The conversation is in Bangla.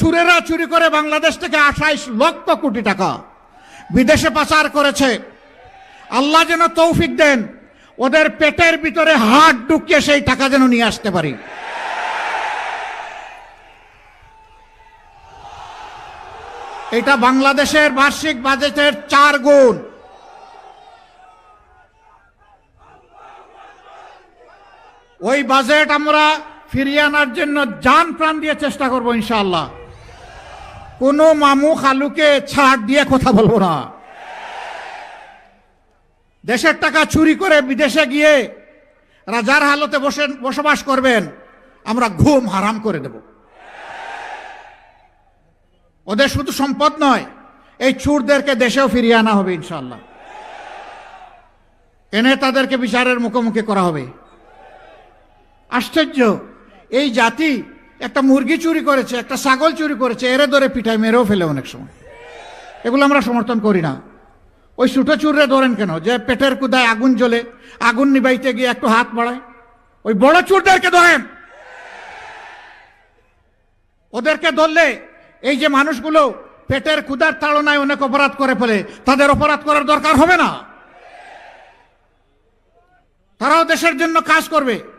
চুরেরা চুরি করে বাংলাদেশ থেকে আঠাইশ লক্ষ কোটি টাকা বিদেশে পাচার করেছে। আল্লাহ যেন তৌফিক দেন, ওদের পেটের ভিতরে হাত ঢুকিয়ে সেই টাকা যেন নিয়ে আসতে পারি। এটা বাংলাদেশের বার্ষিক বাজেটের চার গুণ। ওই বাজেট আমরা ফিরিয়ে আনার জন্য যান প্রাণ দিয়ে চেষ্টা করব ইনশাআল্লাহ। কোনো মামু খালুকে ছাড় দিয়ে কথা বলব না। দেশের টাকা চুরি করে বিদেশে গিয়ে রাজার হালতে বসে বসবাস করবেন, আমরা ঘুম হারাম করে দেব। ওদের শুধু সম্পদ নয়, এই চুরদেরকে দেশেও ফিরিয়ে আনা হবে ইনশাল্লাহ এনে তাদেরকে বিচারের মুখোমুখি করা হবে। আশ্চর্য, এই জাতি একটা মুরগি চুরি করেছে, একটা ছাগল চুরি করেছে, এরে ধরে পিঠায় মেরেও ফেলে অনেক সময়। এগুলো আমরা সমর্থন করি না। ওই ছোটো চুররে ধরেন কেন? যে পেটের কুদায় আগুন জ্বলে, আগুন নিবাইতে গিয়ে একটু হাত বাড়ায়। ওই বড় চুরদেরকে ধরেন। ওদেরকে ধরলে এই যে মানুষগুলো পেটের ক্ষুদার তাড়নায় অনেক অপরাধ করে ফেলে, তাদের অপরাধ করার দরকার হবে না। তারাও দেশের জন্য কাজ করবে।